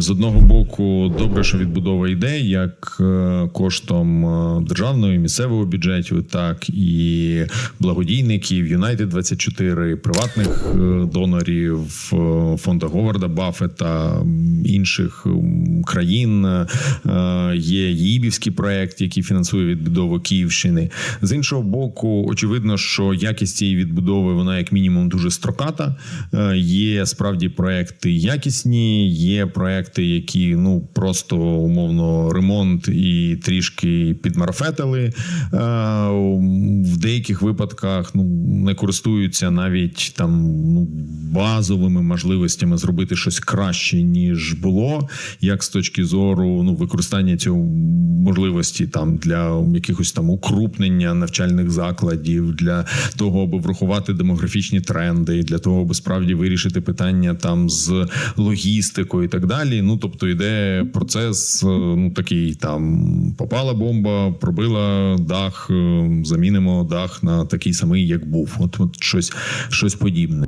З одного боку, добре, що відбудова йде як е, коштом е, державного і місцевого бюджетів, так і благодійників, Юнайтед 24 приватних е, донорів, фонду Говарда Баффета, інших країн. Є Їбівський проект, який фінансує відбудову Київщини. З іншого боку, очевидно, що якість цієї відбудови вона як мінімум дуже строката. Є справді проекти якісні, є проекти, які ну просто умовно ремонт і трішки підмарафетили. Деяких випадках ну не користуються навіть там ну базовими можливостями зробити щось краще ніж було, як з точки зору ну використання цього можливості там для якихось там укрупнення навчальних закладів, для того, аби врахувати демографічні тренди, для того, аби справді вирішити питання там з логістикою і так далі. Ну тобто йде процес, е, ну такий там попала бомба, пробила дах, е, замінимо дах на такий самий, як був. От, от щось, щось подібне.